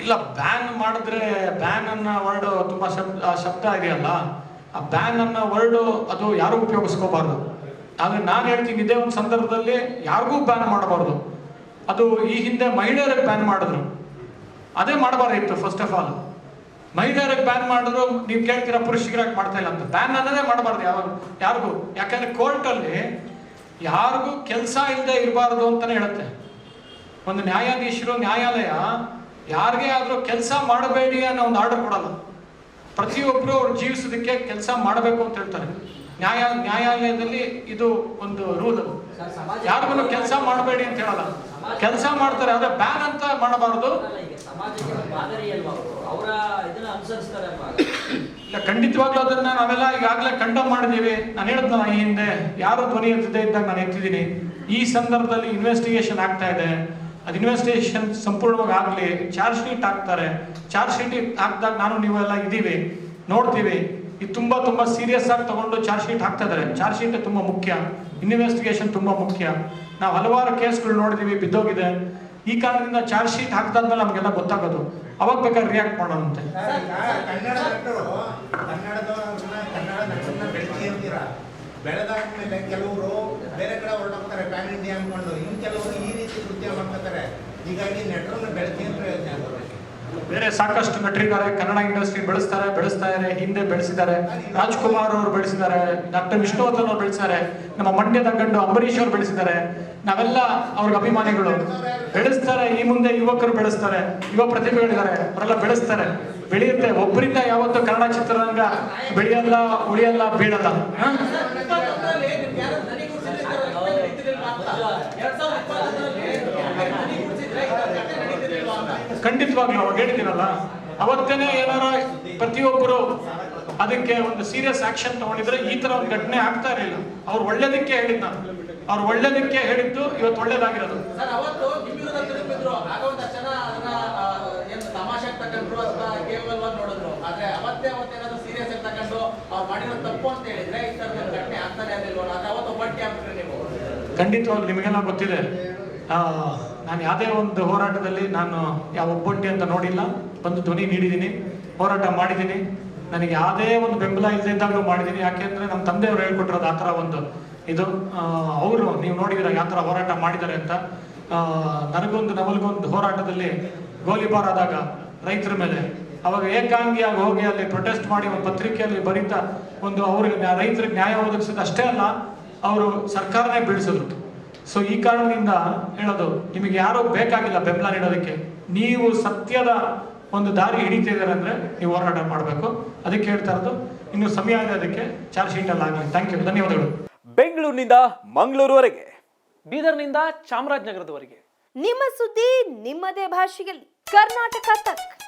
ಇಲ್ಲ ಬ್ಯಾನ್ ಮಾಡಿದ್ರೆ ಬ್ಯಾನ್ ಅನ್ನೋ ವರ್ಡ್ ತುಂಬಾ ಶಬ್ದ ಶಬ್ದ ಇದೆಯಲ್ಲ ಆ ಬ್ಯಾನ್ ಅನ್ನೋ ವರ್ಡ್ ಅದು ಯಾರು ಉಪಯೋಗಿಸ್ಕೋಬಾರ್ದು. ಆದ್ರೆ ನಾನು ಹೇಳ್ತೀನಿ, ಇದೇ ಒಂದು ಸಂದರ್ಭದಲ್ಲಿ ಯಾರಿಗೂ ಬ್ಯಾನ್ ಮಾಡಬಾರ್ದು. ಅದು ಈ ಹಿಂದೆ ಮಹಿಳೆಯರಿಗೆ ಬ್ಯಾನ್ ಮಾಡಿದ್ರು. ಅದೇ ಮಾಡಬಾರ್ದಿತ್ತು ಫಸ್ಟ್ ಆಫ್ ಆಲ್ ಮಹಿಳೆಯರಿಗೆ ಬ್ಯಾನ್ ಮಾಡಿದ್ರು, ನೀವು ಕೇಳ್ತೀರಾ ಪುರುಷರಾಗಿ ಮಾಡ್ತಾ ಇಲ್ಲ ಅಂತ. ಬ್ಯಾನ್ ಅನ್ನೋದೇ ಮಾಡಬಾರ್ದು ಯಾವ ಯಾರಿಗೂ. ಯಾಕಂದ್ರೆ ಕೋರ್ಟಲ್ಲಿ ಯಾರಿಗೂ ಕೆಲಸ ಇಲ್ಲದೆ ಇರಬಾರ್ದು ಅಂತಾನೆ ಹೇಳುತ್ತೆ. ಒಂದು ನ್ಯಾಯಾಧೀಶರು ನ್ಯಾಯಾಲಯ ಯಾರಿಗೆ ಆದರೂ ಕೆಲಸ ಮಾಡಬೇಡಿ ಅನ್ನೋ ಒಂದು ಆರ್ಡರ್ ಕೊಡಲ್ಲ. ಪ್ರತಿಯೊಬ್ಬರು ಅವ್ರು ಜೀವಿಸೋದಕ್ಕೆ ಕೆಲಸ ಮಾಡಬೇಕು ಅಂತ ಹೇಳ್ತಾರೆ. ನ್ಯಾಯ ನ್ಯಾಯಾಲಯದಲ್ಲಿ ಇದು ಒಂದು ರೂಲ್ ಯಾರಿಗೂ ಕೆಲಸ ಮಾಡಬೇಡಿ ಅಂತ ಹೇಳಲ್ಲ. ಕೆಲಸ ಮಾಡ್ತಾರೆ ಆದ್ರೆ ಬ್ಯಾನ್ ಅಂತ ಮಾಡಬಾರದು. ಇಲ್ಲ ಖಂಡಿತವಾಗ್ಲೂ ಅದನ್ನ ನಾವೆಲ್ಲ ಈಗಾಗಲೇ ಕಂಡಮ್ ಮಾಡಿದೀವಿ ನಾನು ಹೇಳಿದ್ನಲ್ಲ ಈ ಹಿಂದೆ ಯಾರು ಧ್ವನಿ ಎತ್ತಿದ್ದೆ ಇದ್ದಾಗ ನಾನು ಎತ್ತಿದ್ದೀನಿ. ಈ ಸಂದರ್ಭದಲ್ಲಿ ಇನ್ವೆಸ್ಟಿಗೇಷನ್ ಆಗ್ತಾ ಇದೆ. ಅದು ಇನ್ವೆಸ್ಟಿಗೇಷನ್ ಸಂಪೂರ್ಣವಾಗಿ ಆಗಲಿ ಚಾರ್ಜ್ ಶೀಟ್ ಹಾಕ್ತಾರೆ. ಚಾರ್ಜ್ ಶೀಟ್ ಹಾಕಿದಾಗ ನಾನು ನೀವೆಲ್ಲ ಇದ್ದೀವಿ ನೋಡ್ತೀವಿ. ಇದು ತುಂಬ ತುಂಬ ಸೀರಿಯಸ್ ಆಗಿ ತಗೊಂಡು ಚಾರ್ಜ್ ಶೀಟ್ ಹಾಕ್ತಾ ಇದ್ದಾರೆ ಚಾರ್ಜ್ ಶೀಟ್ ತುಂಬ ಮುಖ್ಯ. ಇನ್ವೆಸ್ಟಿಗೇಷನ್ ತುಂಬ ಮುಖ್ಯ. ನಾವು ಹಲವಾರು ಕೇಸ್ಗಳು ನೋಡಿದೀವಿ, ಬಿದ್ದೋಗಿದೆ. ಈ ಕಾರಣದಿಂದ ಚಾರ್ಜ್ ಶೀಟ್ ಹಾಕ್ದಾದ್ಮೇಲೆ ನಮಗೆಲ್ಲ ಗೊತ್ತಾಗೋದು. ಅವಾಗ ಬೇಕಾದ್ರೆ ರಿಯಾಕ್ಟ್ ಮಾಡೋಣಂತೆ ಬೆಳೆದಾದ್ಮೇಲೆ ಕೆಲವರು ಬೇರೆ ಕಡೆ ಹೊರಟೋಗ್ತಾರೆ ಪ್ಯಾನ್ ಇಂಡಿಯಾ ಅನ್ಕೊಂಡು. ಇನ್ನು ಕೆಲವರು ಈ ರೀತಿ ಕೃತ್ಯ ಮಾಡ್ಕೋತಾರೆ. ಹೀಗಾಗಿ ನಟರನ್ನ ಬೆಳೆಸಿ ಅಂತ ಯೋಜನೆ ಬೇರೆ ಸಾಕಷ್ಟು ನಟರಿದ್ದಾರೆ ಕನ್ನಡ ಇಂಡಸ್ಟ್ರಿ ಬೆಳೆಸ್ತಾರೆ ಬೆಳೆಸ್ತಾ ಇದ್ದಾರೆ ಹಿಂದೆ ಬೆಳೆಸಿದ್ದಾರೆ. ರಾಜ್ಕುಮಾರ್ ಅವರು ಬೆಳೆಸಿದ್ದಾರೆ ಡಾಕ್ಟರ್ ವಿಷ್ಣುವರ್ಧನ್ ಅವರು ಬೆಳೆಸಿದ್ದಾರೆ ನಮ್ಮ ಮಂಡ್ಯದ ಗಂಡು ಅಂಬರೀಶ್ ಅವರು ಬೆಳೆಸಿದ್ದಾರೆ. ನಾವೆಲ್ಲ ಅವ್ರಿಗೆ ಅಭಿಮಾನಿಗಳು. ಬೆಳೆಸ್ತಾರೆ ಈ ಮುಂದೆ ಯುವಕರು ಬೆಳೆಸ್ತಾರೆ ಯುವ ಪ್ರತಿಭೆಗಳಿದ್ದಾರೆ ಅವರೆಲ್ಲ ಬೆಳೆಸ್ತಾರೆ. ಬೆಳೆಯುತ್ತೆ. ಒಬ್ಬರಿಂದ ಯಾವತ್ತೂ ಕನ್ನಡ ಚಿತ್ರರಂಗ ಬೆಳೆಯಲ್ಲ ಉಳಿಯಲ್ಲ ಬೀಳಲ್ಲ? ಖಂಡಿತವಾಗ್ಲೂ ಅವಾಗ ಹೇಳ್ತೀನಲ್ಲ. ಅವತ್ತೇನೆ ಏನಾರ ಪ್ರತಿಯೊಬ್ಬರು ಅದಕ್ಕೆ ಒಂದು ಸೀರಿಯಸ್ ಆಕ್ಷನ್ ತಗೊಂಡಿದ್ರೆ ಈ ತರ ಒಂದು ಘಟನೆ ಆಗ್ತಾ ಇರಲಿಲ್ಲ. ಅವ್ರು ಒಳ್ಳೇದಕ್ಕೆ ಹೇಳಿದ್ ನಾನು ಅವ್ರು ಒಳ್ಳೇದಕ್ಕೆ ಹೇಳಿದ್ದು ಇವತ್ತು ಒಳ್ಳೇದಾಗಿರೋದು. ಮಾಡಿರೋ ತಪ್ಪು ಅಂತ ಹೇಳಿದ್ರೆ ಈ ತರ ಘಟನೆ ಆಗ್ತಾನೆ ಇರಲಿಲ್ವ ಆದ್ರೆ ಅವತ್ತು ಒಬ್ಬಟ್ಟಿ ನೀವು. ಖಂಡಿತವಾಗ್ಲೂ ನಿಮಗೆಲ್ಲ ಗೊತ್ತಿದೆ. ನಾನು ಯಾವುದೇ ಒಂದು ಹೋರಾಟದಲ್ಲಿ ನಾನು ಯಾವ ಒಬ್ಬಟ್ಟಿ ಅಂತ ನೋಡಿಲ್ಲ. ಒಂದು ಧ್ವನಿ ನೀಡಿದ್ದೀನಿ, ಹೋರಾಟ ಮಾಡಿದ್ದೀನಿ. ನನಗೆ ಯಾವುದೇ ಒಂದು ಬೆಂಬಲ ಇಲ್ಲದೆ ಇದ್ದಾಗಲೂ ಮಾಡಿದ್ದೀನಿ. ಯಾಕೆಂದ್ರೆ ನಮ್ಮ ತಂದೆಯವರು ಹೇಳ್ಕೊಟ್ಟಿರೋದು ಆ ಥರ ಒಂದು ಇದು. ಅವರು ನೀವು ನೋಡಿದಿರ ಯಾವ ಥರ ಹೋರಾಟ ಮಾಡಿದ್ದಾರೆ ಅಂತ. ನನಗೊಂದು ನಮಲ್ಗೊಂದು ಹೋರಾಟದಲ್ಲಿ ಗೋಲಿಬಾರ್ ಆದಾಗ ರೈತರ ಮೇಲೆ, ಅವಾಗ ಏಕಾಂಗಿಯಾಗಿ ಹೋಗಿ ಅಲ್ಲಿ ಪ್ರೊಟೆಸ್ಟ್ ಮಾಡಿ ಒಂದು ಪತ್ರಿಕೆಯಲ್ಲಿ ಬರೀತಾ ಒಂದು ಅವ್ರಿಗೆ ರೈತರಿಗೆ ನ್ಯಾಯ ಒದಗಿಸಿದ ಅಷ್ಟೇ ಅಲ್ಲ ಅವರು ಸರ್ಕಾರನೇ ಬೀಳಿಸಿದ್ರು. ಸೊ ಈ ಕಾರಣದಿಂದ ಹೇಳೋದು ನಿಮಗೆ ಯಾರೋ ಬೇಕಾಗಿಲ್ಲ ಬೆಂಬಲ ನೀಡೋದಕ್ಕೆ. ನೀವು ಸತ್ಯದ ಒಂದು ದಾರಿ ಹಿಡಿತಿದ್ದಾರೆ ಅಂದ್ರೆ ನೀವು ಹೋರಾಟ ಮಾಡಬೇಕು. ಅದಕ್ಕೆ ಹೇಳ್ತಾ ಇರೋದು ಇನ್ನು ಸಮಯ ಇದೆ ಅದಕ್ಕೆ ಚಾರ್ಜ್ ಶೀಟ್ ಅಲ್ಲಿ ಆಗಲಿ ಥ್ಯಾಂಕ್ ಯು ಧನ್ಯವಾದಗಳು. ಬೆಂಗಳೂರಿನಿಂದ ಮಂಗಳೂರುವರೆಗೆ. ಬೀದರ್ನಿಂದ ಚಾಮರಾಜನಗರದವರೆಗೆ. ನಿಮ್ಮ ಸುದ್ದಿ ನಿಮ್ಮದೇ ಭಾಷೆಯಲ್ಲಿ. ಕರ್ನಾಟಕ ತಕ್.